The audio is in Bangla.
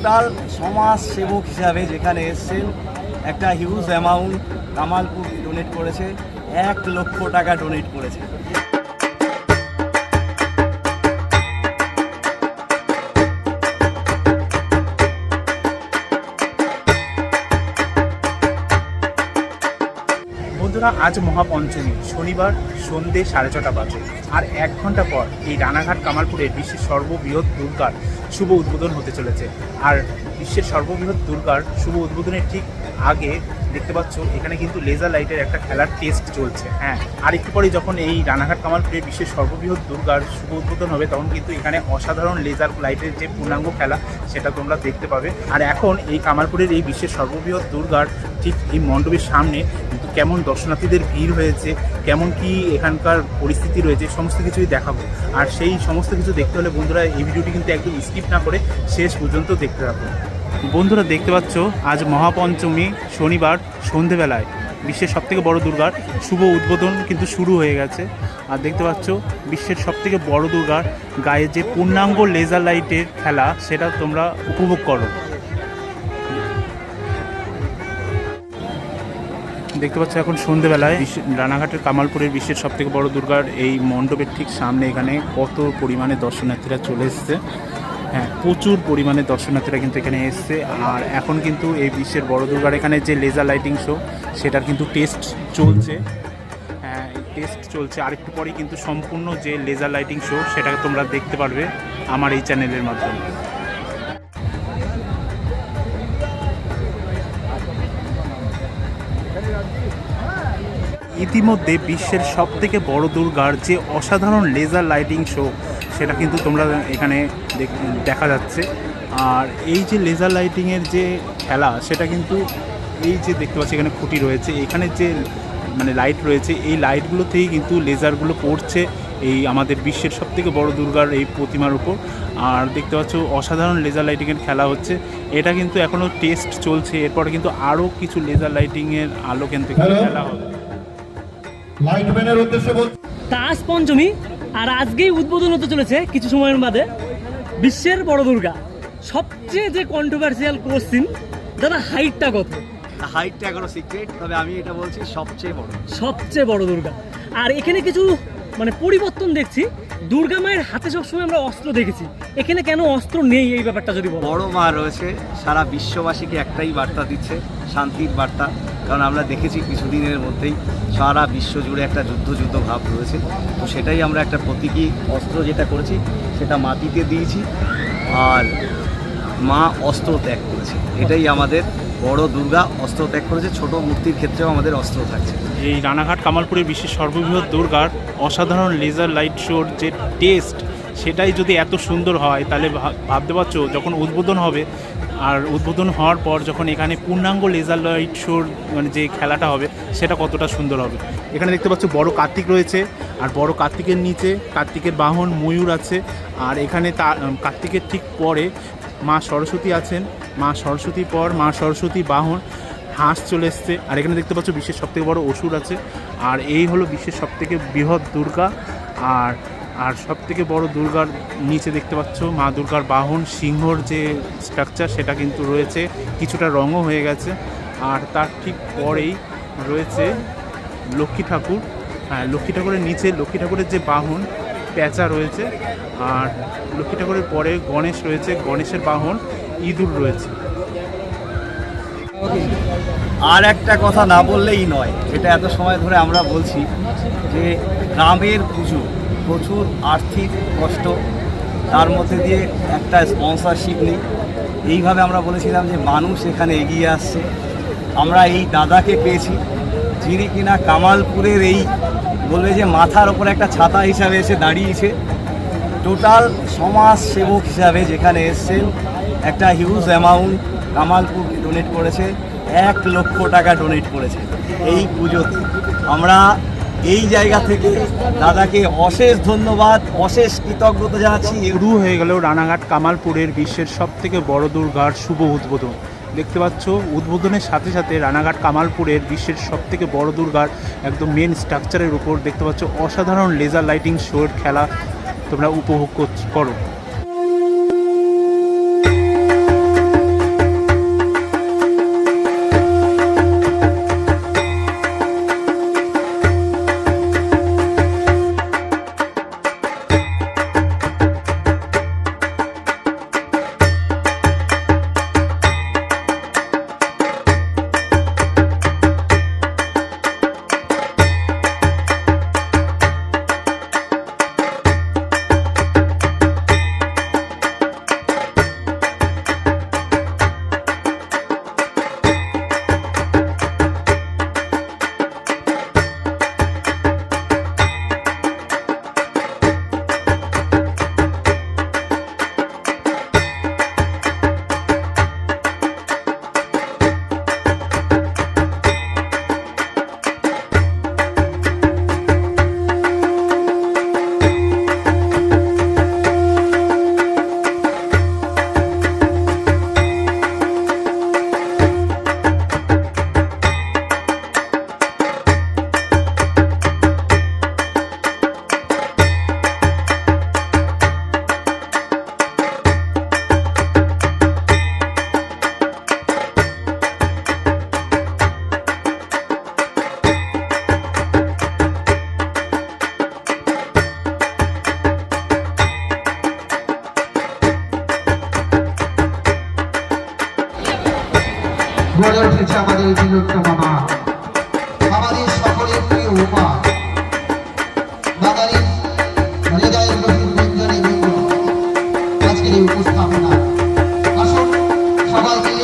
টোটাল সমাজ সেবক হিসাবে যেখানে এসছেন, একটা হিউজ অ্যামাউন্ট কামালপুর ডোনেট করেছে, এক লক্ষ টাকা ডোনেট করেছে। বন্ধুরা আজ মহাপঞ্চমী। শনিবার সন্ধ্যে সাড়ে ছটা বাজে। আর এক ঘণ্টা পর এই রানাঘাট কামালপুরের বিশ্বের সর্ববৃহৎ দুর্গার শুভ উদ্বোধন হতে চলেছে। আর বিশ্বের সর্ববৃহৎ দুর্গার শুভ উদ্বোধনের ঠিক আগে দেখতে পাচ্ছ, এখানে কিন্তু লেজার লাইটের একটা খেলার টেস্ট চলছে। হ্যাঁ আর একটু পরে যখন এই রানাঘাট কামালপুরে বিশ্বের সর্ববৃহৎ দুর্গার শুভ উদ্বোধন হবে, তখন কিন্তু এখানে অসাধারণ লেজার লাইটের যে পূর্ণাঙ্গ খেলা, সেটা তোমরা দেখতে পাবে। আর এখন এই কামালপুরের এই বিশ্বের সর্ববৃহৎ দুর্গার ঠিক এই মণ্ডপের সামনে কিন্তু কেমন দর্শনার্থীদের ভিড় হয়েছে, কেমন কি এখানকার পরিস্থিতি রয়েছে, সমস্ত কিছুই দেখাবো। আর সেই সমস্ত কিছু দেখতে হলে বন্ধুরা এই ভিডিওটি কিন্তু একদম স্কিপ না করে শেষ পর্যন্ত দেখতে থাকুন বন্ধুরা দেখতে পাচ্ছ, আজ মহাপঞ্চমী, শনিবার, সন্ধেবেলায়। বিশ্বের সবথেকে বড় দুর্গার শুভ উদ্বোধন কিন্তু শুরু হয়ে গেছে। আর দেখতে পাচ্ছ, বিশ্বের সবথেকে বড় দুর্গার গায়ে যে পূর্ণাঙ্গ লেজার লাইটের খেলা, সেটা তোমরা উপভোগ করো। দেখতে পাচ্ছ, এখন সন্ধেবেলায় রানাঘাটের কামালপুরের বিশ্বের সব থেকে বড় দুর্গার এই মণ্ডপের ঠিক সামনে এখানে কত পরিমাণে দর্শনার্থীরা চলে এসছে। হ্যাঁ প্রচুর পরিমাণে দর্শনার্থীরা কিন্তু এখানে এসছে। আর এখন কিন্তু এই বিশ্বের বড় দুর্গার এখানে যে লেজার লাইটিং শো সেটার কিন্তু টেস্ট চলছে। হ্যাঁ টেস্ট চলছে। আরেকটু পরেই কিন্তু সম্পূর্ণ যে লেজার লাইটিং শো সেটাকে তোমরা দেখতে পারবে আমার এই চ্যানেলের মাধ্যমে। ইতিমধ্যে বিশ্বের সব থেকে বড় দুর্গার যে অসাধারণ লেজার লাইটিং শো সেটা কিন্তু তোমরা এখানে দেখ- দেখা যাচ্ছে। আর এই যে লেজার লাইটিংয়ের যে খেলা সেটা কিন্তু এই যে দেখতে পাচ্ছি এখানে খুঁটি রয়েছে। এখানে যে মানে লাইট রয়েছে এই লাইটগুলো থেকেই কিন্তু লেজারগুলো পড়ছে এই আমাদের বিশ্বের সব থেকে বড় দুর্গার এই প্রতিমার উপর। আর দেখতে পাচ্ছ অসাধারণ লেজার লাইটিংয়ের খেলা হচ্ছে। এটা কিন্তু এখনও টেস্ট চলছে। এরপরে কিন্তু আরও কিছু লেজার লাইটিংয়ের আলো কিন্তু খেলা হবে। লাইটম্যানের উদ্দেশ্যে বলছি তাস পঞ্চমী আর আজকেই উদ্বোধন হতে চলেছে কিছু সময়ের বাদে বিশ্বের বড় দুর্গা। সবচেয়ে যে কন্ট্রোভার্সিয়াল কোশ্চিন দাদা হাইটটা কত? হাইটটা এখনও সিক্রেট তবে আমি এটা বলছি সবচেয়ে বড়। সবচেয়ে বড় দুর্গা। আর এখানে কিছু মানে পরিবর্তন দেখছি। দুর্গা মায়ের হাতে সবসময় আমরা অস্ত্র দেখেছি। এখানে কেন অস্ত্র নেই এই ব্যাপারটা যদি বড় মা রয়েছে সারা বিশ্ববাসীকে একটাই বার্তা দিচ্ছে শান্তির বার্তা। কারণ আমরা দেখেছি কিছুদিনের মধ্যেই সারা বিশ্ব জুড়ে একটা যুদ্ধ যুদ্ধ ভাব রয়েছে। তো সেটাই আমরা একটা প্রতীকী অস্ত্র যেটা করেছি, সেটা মাটিতে দিয়েছি আর মা অস্ত্র ত্যাগ করেছে। এটাই আমাদের বড় দুর্গা অস্ত্র ত্যাগ করেছে। ছোট মূর্তির ক্ষেত্রেও আমাদের অস্ত্র থাকছে। এই রানাঘাট কামালপুরের বিশ্বের সর্ববৃহৎ দুর্গার অসাধারণ লেজার লাইট শোর যে টেস্ট সেটাই যদি এত সুন্দর হয়, তাহলে ভাবতে পারছ যখন উদ্বোধন হবে, আর উদ্বোধন হওয়ার পর যখন এখানে পূর্ণাঙ্গ লেজার লাইট শোর মানে যে খেলাটা হবে, সেটা কতটা সুন্দর হবে। এখানে দেখতে পাচ্ছ বড় কার্তিক রয়েছে, আর বড় কার্তিকের নিচে কার্তিকের বাহন ময়ূর আছে, আর এখানে তা কার্তিকের ঠিক পরে মা সরস্বতী আছেন। মা সরস্বতীর পর মা সরস্বতী বাহন হাঁস চলে এসছে, আর এখানে দেখতে পাচ্ছ বিশ্বের সবথেকে বড় অসুর আছে, আর এই হলো বিশ্বের সবথেকে বৃহৎ দুর্গা, আর আর সব থেকে বড় দুর্গার নিচে দেখতে পাচ্ছ মা দুর্গার বাহন, সিংহর যে স্ট্রাকচার সেটা কিন্তু রয়েছে, কিছুটা রঙও হয়ে গেছে। আর তার ঠিক পরেই রয়েছে লক্ষ্মী ঠাকুর। হ্যাঁ লক্ষ্মী ঠাকুরের নিচে, লক্ষ্মী ঠাকুরের যে বাহন, প্যাঁচা রয়েছে। আর লক্ষ্মী ঠাকুরের পরে গণেশ রয়েছে, গণেশের বাহন, ইঁদুর রয়েছে। আর একটা কথা না বললেই নয়, যেটা এত সময় ধরে আমরা বলছি, যে গ্রামের পুজো প্রচুর আর্থিক কষ্ট, তার মধ্যে দিয়ে একটা স্পন্সরশিপ নেই। এইভাবে আমরা বলেছিলাম যে মানুষ এখানে এগিয়ে আসছে। আমরা এই দাদাকে পেয়েছি, যিনি কিনা কামালপুরের এই বলবে যে মাথার ওপর একটা ছাতা হিসাবে এসে দাঁড়িয়েছে। টোটাল সমাজ সেবক হিসাবে যেখানে এসছেন, একটা হিউজ অ্যামাউন্ট কামালপুর ডোনেট করেছে। এক লক্ষ টাকা ডোনেট করেছে এই পুজোতে। আমরা এই জায়গা থেকে দাদাকে অশেষ ধন্যবাদ, অশেষ কৃতজ্ঞতা জানাচ্ছি। শুরু হয়ে গেল রানাঘাট কামালপুরের বিশ্বের সব থেকে বড় দুর্গার শুভ উদ্বোধন। দেখতে পাচ্ছ, উদ্বোধনের সাথে সাথে রানাঘাট কামালপুরের বিশ্বের সব থেকে বড় দুর্গার একদম মেন স্ট্রাকচারের উপর দেখতে পাচ্ছ, অসাধারণ লেজার লাইটিং শোর খেলা তোমরা উপভোগ করো। গড়ে উঠেছে আমাদের বিলুপ্তমা মা আমাদের সকলের প্রিয় উপা উপস্থাপনা। আসুন সবাইকে